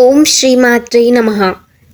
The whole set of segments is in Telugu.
ఓం శ్రీమాత్రే నమ.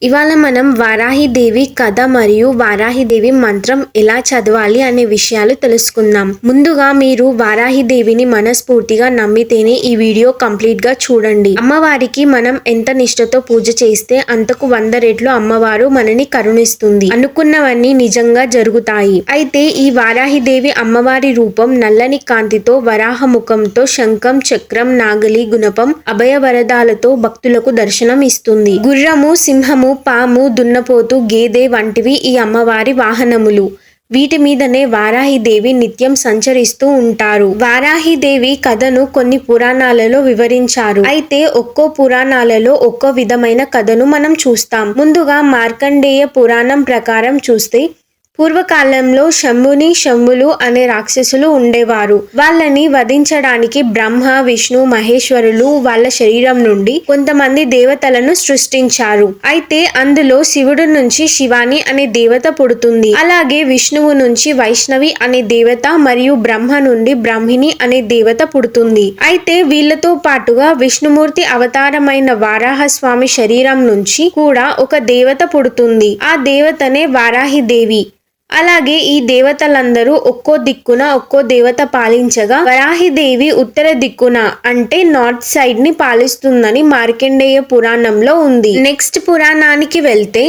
ఇవాళ మనం వారాహిదేవి కథ మరియు వారాహిదేవి మంత్రం ఎలా చదవాలి అనే విషయాలు తెలుసుకుందాం. ముందుగా మీరు వారాహిదేవిని మనస్ఫూర్తిగా నమ్మితేనే ఈ వీడియో కంప్లీట్గా చూడండి. అమ్మవారికి మనం ఎంత నిష్ఠతో పూజ చేస్తే అంతకు వంద రెట్లు అమ్మవారు మనని కరుణిస్తుంది. అనుకున్నవన్నీ నిజంగా జరుగుతాయి. అయితే ఈ వారాహిదేవి అమ్మవారి రూపం నల్లని కాంతితో వరాహ ముఖంతో శంఖం చక్రం నాగలి గుణపం అభయ వరదాలతో భక్తులకు దర్శనం ఇస్తుంది గుర్రము సింహము పాము దున్నపోతు గేదె వంటివి ఈ అమ్మవారి వాహనములు. వీటి మీదనే వారాహిదేవి నిత్యం సంచరిస్తూ ఉంటారు. వారాహిదేవి కథను కొన్ని పురాణాలలో వివరించారు. అయితే ఒక్కో పురాణాలలో ఒక్కో విధమైన కథను మనం చూస్తాం. ముందుగా మార్కండేయ పురాణం ప్రకారం చూస్తే పూర్వకాలంలో శంభుని శంభులు అనే రాక్షసులు ఉండేవారు. వాళ్ళని వధించడానికి బ్రహ్మ విష్ణు మహేశ్వరులు వాళ్ళ శరీరం నుండి కొంతమంది దేవతలను సృష్టించారు. అయితే అందులో శివుడు నుంచి శివాని అనే దేవత పుడుతుంది. అలాగే విష్ణువు నుంచి వైష్ణవి అనే దేవత మరియు బ్రహ్మ నుండి బ్రహ్మిణి అనే దేవత పుడుతుంది. అయితే వీళ్ళతో పాటుగా విష్ణుమూర్తి అవతారమైన వారాహస్వామి శరీరం నుంచి కూడా ఒక దేవత పుడుతుంది. ఆ దేవతనే వారాహి దేవి. అలాగే ఈ దేవతలందరూ ఒక్కో దిక్కున ఒక్కో దేవత పాలించగా వరాహిదేవి ఉత్తర దిక్కున అంటే నార్త్ సైడ్ని పాలిస్తుందని మార్కండేయ పురాణంలో ఉంది. నెక్స్ట్ పురాణానికి వెళ్తే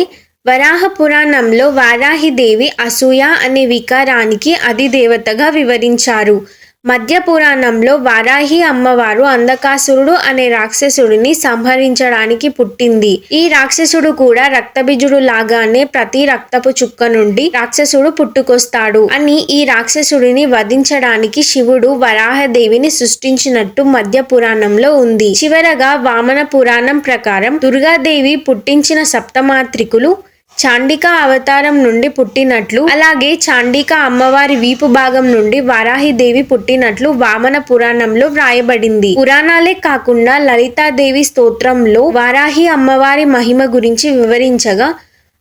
వరాహ పురాణంలో వారాహిదేవి అసూయ అనే వికారానికి అధిదేవతగా వివరించారు. మధ్య పురాణంలో వారాహి అమ్మవారు అంధకాసురుడు అనే రాక్షసుడిని సంహరించడానికి పుట్టింది. ఈ రాక్షసుడు కూడా రక్తబిజుడు లాగానే ప్రతి రక్తపు చుక్క నుండి రాక్షసుడు పుట్టుకొస్తాడు అని ఈ రాక్షసుడిని వధించడానికి శివుడు వరాహదేవిని సృష్టించినట్టు మధ్య పురాణంలో ఉంది. చివరగా వామన పురాణం ప్రకారం దుర్గాదేవి పుట్టించిన సప్తమాత్రికులు చాండికా అవతారం నుండి పుట్టినట్లు అలాగే చాండికా అమ్మవారి వీపు భాగం నుండి వారాహిదేవి పుట్టినట్లు వామన పురాణంలో వ్రాయబడింది. పురాణాలే కాకుండా లలితాదేవి స్తోత్రంలో వారాహి అమ్మవారి మహిమ గురించి వివరించగా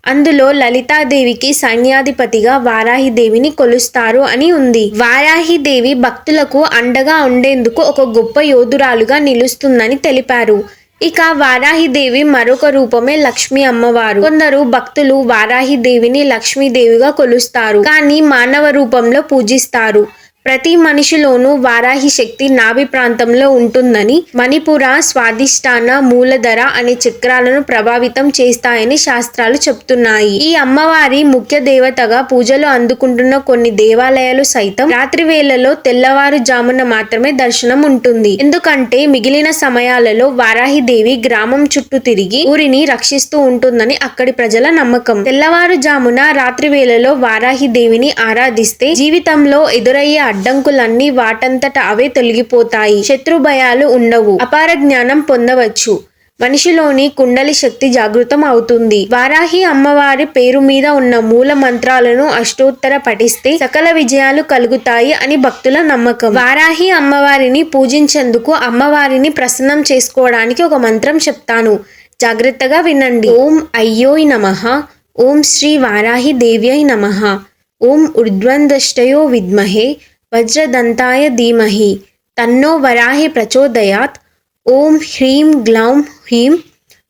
అందులో లలితాదేవికి సైన్యాధిపతిగా వారాహిదేవిని కొలుస్తారు అని ఉంది. వారాహిదేవి భక్తులకు అండగా ఉండేందుకు ఒక గొప్ప యోధురాలుగా నిలుస్తుందని తెలిపారు. ఇక వారాహిదేవి మరొక రూపమే లక్ష్మీ అమ్మవారు. కొందరు భక్తులు వారాహిదేవిని లక్ష్మీదేవిగా కొలుస్తారు. కానీ మానవ రూపంలో పూజిస్తారు. ప్రతి మనిషిలోనూ వారాహి శక్తి నాభి ప్రాంతంలో ఉంటుందని మణిపుర స్వాదిష్టాన మూలధర అనే చక్రాలను ప్రభావితం చేస్తాయని శాస్త్రాలు చెప్తున్నాయి. ఈ అమ్మవారి ముఖ్య దేవతగా పూజలు అందుకుంటున్న కొన్ని దేవాలయాలు సైతం రాత్రి వేళలో తెల్లవారుజామున మాత్రమే దర్శనం ఉంటుంది. ఎందుకంటే మిగిలిన సమయాలలో వారాహిదేవి గ్రామం చుట్టూ తిరిగి ఊరిని రక్షిస్తూ ఉంటుందని అక్కడి ప్రజల నమ్మకం. తెల్లవారుజామున రాత్రి వేళలో వారాహి దేవిని ఆరాధిస్తే జీవితంలో ఎదురయ్యే అడ్డంకులన్నీ వాటంతట అవే తొలగిపోతాయి. శత్రు భయాలు ఉండవు. అపార జ్ఞానం పొందవచ్చు. మనిషిలోని కుండలి శక్తి జాగృతం అవుతుంది. వారాహి అమ్మవారి పేరు మీద ఉన్న మూల మంత్రాలను అష్టోత్తర పఠిస్తే సకల విజయాలు కలుగుతాయి అని భక్తుల నమ్మకం. వారాహి అమ్మవారిని పూజించేందుకు అమ్మవారిని ప్రసన్నం చేసుకోవడానికి ఒక మంత్రం చెప్తాను. జాగ్రత్తగా వినండి. ఓం అయ్యోయ్ నమః. ఓం శ్రీ వారాహి దేవ్యై నమ. ఓం ఉర్ధ్వందష్టయో విద్మహే. वज्रदंताय धीमहि तन्नो वराहे प्रचोदयात् ओम ह्रीं ग्लौं ह्रीं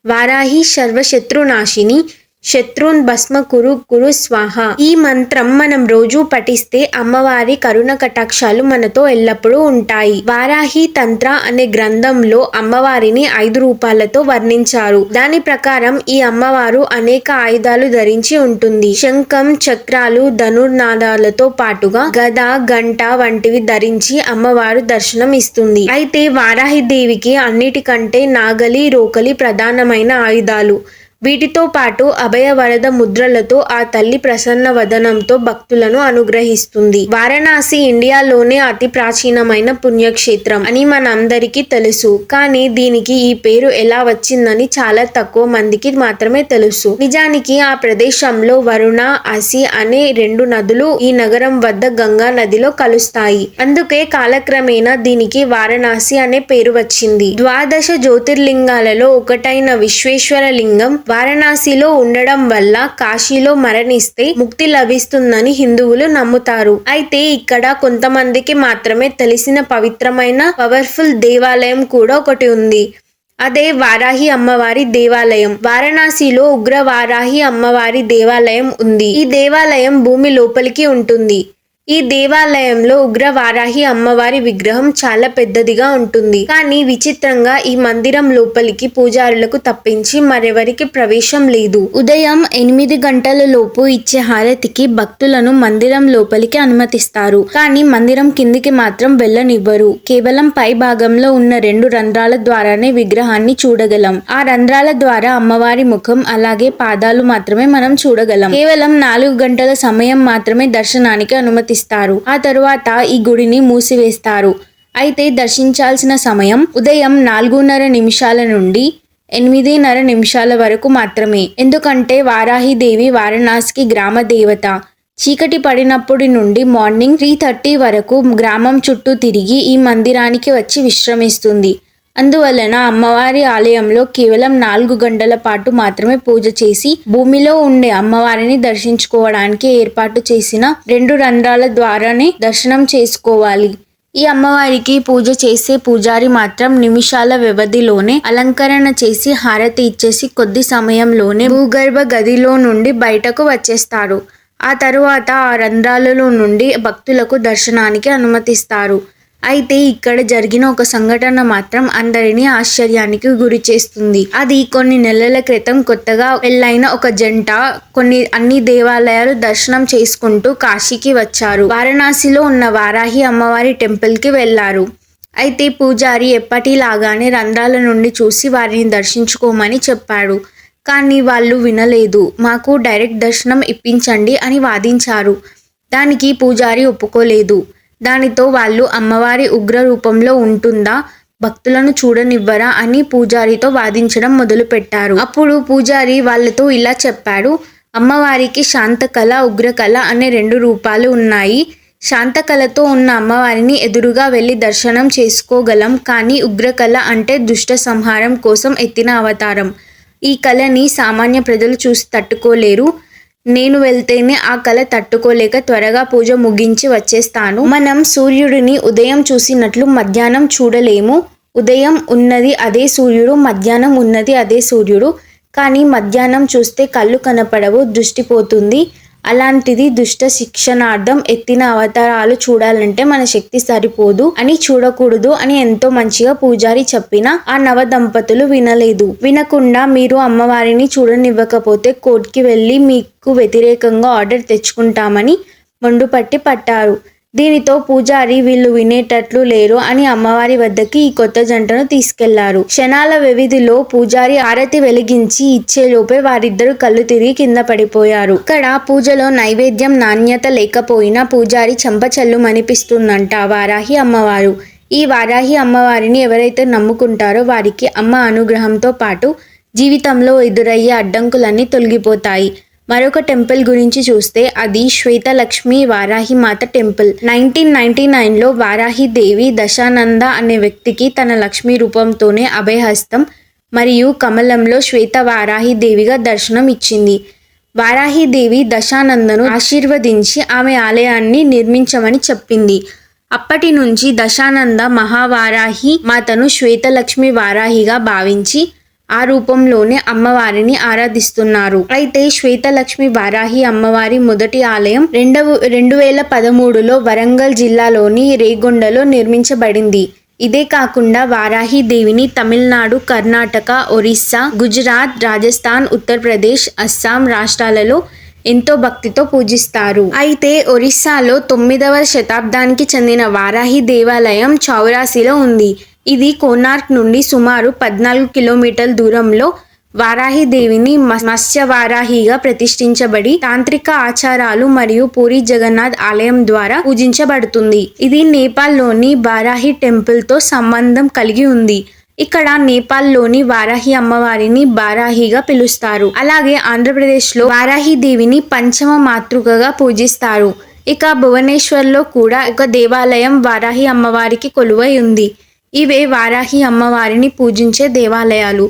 वाराही सर्वशत्रुनाशिनी శత్రున్ భస్మ కురు కురు స్వాహ. ఈ మంత్రం మనం రోజు పఠిస్తే అమ్మవారి కరుణ కటాక్షాలు మనతో ఎల్లప్పుడూ ఉంటాయి. వారాహి తంత్ర అనే గ్రంథంలో అమ్మవారిని ఐదు రూపాలతో వర్ణించారు. దాని ప్రకారం ఈ అమ్మవారు అనేక ఆయుధాలు ధరించి ఉంటుంది. శంఖం చక్రాలు ధనుర్నాదాలతో పాటుగా గద గంట వంటివి ధరించి అమ్మవారు దర్శనం ఇస్తుంది. అయితే వారాహి దేవికి అన్నిటికంటే నాగలి రోకలి ప్రధానమైన ఆయుధాలు. వీటితో పాటు అభయ వరద ముద్రలతో ఆ తల్లి ప్రసన్న వదనంతో భక్తులను అనుగ్రహిస్తుంది. వారణాసి ఇండియాలోనే అతి ప్రాచీనమైన పుణ్యక్షేత్రం అని మనందరికీ తెలుసు. కానీ దీనికి ఈ పేరు ఎలా వచ్చిందని చాలా తక్కువ మందికి మాత్రమే తెలుసు. నిజానికి ఆ ప్రదేశంలో వరుణ అసి అనే రెండు నదులు ఈ నగరం వద్ద గంగా నదిలో కలుస్తాయి. అందుకే కాలక్రమేణా దీనికి వారణాసి అనే పేరు వచ్చింది. ద్వాదశ జ్యోతిర్లింగాలలో ఒకటైన విశ్వేశ్వర లింగం వారణాసిలో ఉండడం వల్ల కాశీలో మరణిస్తే ముక్తి లభిస్తుందని హిందువులు నమ్ముతారు. అయితే ఇక్కడ కొంతమందికి మాత్రమే తెలిసిన పవిత్రమైన పవర్ఫుల్ దేవాలయం కూడా ఒకటి ఉంది. అదే వారాహి అమ్మవారి దేవాలయం. వారణాసిలో ఉగ్ర వారాహి అమ్మవారి దేవాలయం ఉంది. ఈ దేవాలయం భూమి లోపలికి ఉంటుంది. ఈ దేవాలయంలో ఉగ్ర వారాహి అమ్మవారి విగ్రహం చాలా పెద్దదిగా ఉంటుంది. కానీ విచిత్రంగా ఈ మందిరం లోపలికి పూజారులకు తప్పించి మరెవరికి ప్రవేశం లేదు. ఉదయం ఎనిమిది గంటల లోపు ఇచ్చే హారతికి భక్తులను మందిరం లోపలికి అనుమతిస్తారు. కానీ మందిరం కిందికి మాత్రం వెళ్ళనివ్వరు. కేవలం పై భాగంలో ఉన్న రెండు రంధ్రాల ద్వారానే విగ్రహాన్ని చూడగలం. ఆ రంధ్రాల ద్వారా అమ్మవారి ముఖం అలాగే పాదాలు మాత్రమే మనం చూడగలం. కేవలం నాలుగు గంటల సమయం మాత్రమే దర్శనానికి అనుమతి అనుమతిస్తారు ఆ తరువాత ఈ గుడిని మూసివేస్తారు. అయితే దర్శించాల్సిన సమయం ఉదయం నాలుగున్నర నిమిషాల నుండి ఎనిమిదిన్నర నిమిషాల వరకు మాత్రమే. ఎందుకంటే వారాహిదేవి వారణాసికి గ్రామ దేవత చీకటి పడినప్పటి నుండి మార్నింగ్ త్రీ థర్టీ వరకు గ్రామం చుట్టూ తిరిగి ఈ మందిరానికి వచ్చి విశ్రమిస్తుంది. అందువలన అమ్మవారి ఆలయంలో కేవలం నాలుగు గంటల పాటు మాత్రమే పూజ చేసి భూమిలో ఉండే అమ్మవారిని దర్శించుకోవడానికి ఏర్పాటు చేసిన రెండు రంధ్రాల ద్వారానే దర్శనం చేసుకోవాలి. ఈ అమ్మవారికి పూజ చేసే పూజారి మాత్రం నిమిషాల వ్యవధిలోనే అలంకరణ చేసి హారతి ఇచ్చేసి కొద్ది సమయంలోనే భూగర్భ గదిలో నుండి బయటకు వచ్చేస్తారు. ఆ తరువాత ఆ రంధ్రాలలో నుండి భక్తులకు దర్శనానికి అనుమతిస్తారు. అయితే ఇక్కడ జరిగిన ఒక సంఘటన మాత్రం అందరినీ ఆశ్చర్యానికి గురి చేస్తుంది. అది కొన్ని నెలల క్రితం కొత్తగా పెళ్ళైన ఒక జంట కొన్ని అన్ని దేవాలయాలు దర్శనం చేసుకుంటూ కాశీకి వచ్చారు. వారణాసిలో ఉన్న వారాహి అమ్మవారి టెంపుల్కి వెళ్ళారు అయితే పూజారి ఎప్పటిలాగానే రంధ్రాల నుండి చూసి వారిని దర్శించుకోమని చెప్పాడు. కానీ వాళ్ళు వినలేదు. మాకు డైరెక్ట్ దర్శనం ఇప్పించండి అని వాదించారు. దానికి పూజారి ఒప్పుకోలేదు. దానితో వాళ్ళు అమ్మవారి ఉగ్ర రూపంలో ఉంటుందా? భక్తులను చూడనివ్వరా అని పూజారితో వాదించడం మొదలుపెట్టారు. అప్పుడు పూజారి వాళ్ళతో ఇలా చెప్పాడు. అమ్మవారికి శాంతకళ ఉగ్రకళ అనే రెండు రూపాలు ఉన్నాయి. శాంతకళతో ఉన్న అమ్మవారిని ఎదురుగా వెళ్ళి దర్శనం చేసుకోగలం కానీ ఉగ్రకళ అంటే దుష్ట సంహారం కోసం ఎత్తిన అవతారం. ఈ కళని సామాన్య ప్రజలు చూసి తట్టుకోలేరు. నేను వెళ్తేనే ఆ కళ తట్టుకోలేక త్వరగా పూజ ముగించి వచ్చేస్తాను. మనం సూర్యుడిని ఉదయం చూసినట్లు మధ్యాహ్నం చూడలేము. ఉదయం ఉన్నది అదే సూర్యుడు మధ్యాహ్నం ఉన్నది అదే సూర్యుడు. కానీ మధ్యాహ్నం చూస్తే కళ్ళు కనపడవు దృష్టి పోతుంది. అలాంటిది దుష్ట శిక్షణార్థం ఎత్తిన అవతారాలు చూడాలంటే మన శక్తి సరిపోదు అని చూడకూడదు అని ఎంతో మంచిగా పూజారి చెప్పిన ఆ నవ దంపతులు వినలేదు. వినకుండా మీరు అమ్మవారిని చూడనివ్వకపోతే కోర్టుకి వెళ్ళి మీకు వ్యతిరేకంగా ఆర్డర్ తెచ్చుకుంటామని మొండుపట్టి పట్టారు. దీనితో పూజారి వీళ్ళు వినేటట్లు లేరు అని అమ్మవారి వద్దకి ఈ కొత్త జంటను తీసుకెళ్ళారు. క్షణాల వ్యవధిలో పూజారి ఆరతి వెలిగించి ఇచ్చేలోపే వారిద్దరు కళ్ళు తిరిగి కింద పడిపోయారు. ఇక్కడ పూజలో నైవేద్యం నాణ్యత లేకపోయినా పూజారి చెంపచల్లు మనిపిస్తుందంట వారాహి అమ్మవారు. ఈ వారాహి అమ్మవారిని ఎవరైతే నమ్ముకుంటారో వారికి అమ్మ అనుగ్రహంతో పాటు జీవితంలో ఎదురయ్యే అడ్డంకులన్నీ తొలగిపోతాయి. మరొక టెంపుల్ గురించి చూస్తే అది శ్వేతలక్ష్మి వారాహి మాత టెంపుల్. నైన్టీన్ నైన్టీ నైన్లో వారాహి దేవి దశానంద అనే వ్యక్తికి తన లక్ష్మీ రూపంతోనే అభయహస్తం మరియు కమలంలో శ్వేత వారాహి దేవిగా దర్శనం ఇచ్చింది. వారాహి దేవి దశానందను ఆశీర్వదించి ఆమె ఆలయాన్ని నిర్మించమని చెప్పింది. అప్పటి నుంచి దశానంద మహావారాహి మాతను శ్వేతలక్ష్మి వారాహిగా భావించి ఆ రూపంలోనే అమ్మవారిని ఆరాధిస్తున్నారు. అయితే శ్వేతలక్ష్మి వారాహి అమ్మవారి మొదటి ఆలయం రెండవ రెండు వేల పదమూడులో వరంగల్ జిల్లాలోని రేగొండలో నిర్మించబడింది. ఇదే కాకుండా వారాహి దేవిని తమిళనాడు కర్ణాటక ఒరిస్సా గుజరాత్ రాజస్థాన్ ఉత్తరప్రదేశ్ అస్సాం రాష్ట్రాలలో ఎంతో భక్తితో పూజిస్తారు. అయితే ఒరిస్సాలో తొమ్మిదవ శతాబ్దానికి చెందిన వారాహి దేవాలయం చౌరాసిలో ఉంది. ఇది కోనార్క్ నుండి సుమారు పద్నాలుగు కిలోమీటర్ల దూరంలో వారాహి దేవిని మత్స్య వారాహిగా ప్రతిష్ఠించబడి తాంత్రిక ఆచారాలు మరియు పూరి జగన్నాథ్ ఆలయం ద్వారా పూజించబడుతుంది. ఇది నేపాల్లోని వారాహి టెంపుల్తో సంబంధం కలిగి ఉంది. ఇక్కడ నేపాల్లోని వారాహి అమ్మవారిని బారాహిగా పిలుస్తారు. అలాగే ఆంధ్రప్రదేశ్లో వారాహి దేవిని పంచమ మాతృకగా పూజిస్తారు. ఇక భువనేశ్వర్లో కూడా ఒక దేవాలయం వారాహి అమ్మవారికి కొలువై ఉంది. ఇవే వారాహి అమ్మవారిని పూజించే దేవాలయాలు.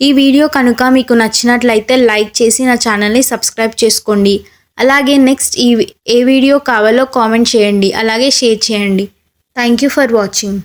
ఈ వీడియో కనుక మీకు నచ్చినట్లయితే లైక్ చేసి నా ఛానల్ని సబ్స్క్రైబ్ చేసుకోండి. అలాగే నెక్స్ట్ ఈ ఏ వీడియో కావాలో కామెంట్ చేయండి. అలాగే షేర్ చేయండి. Thank you for watching.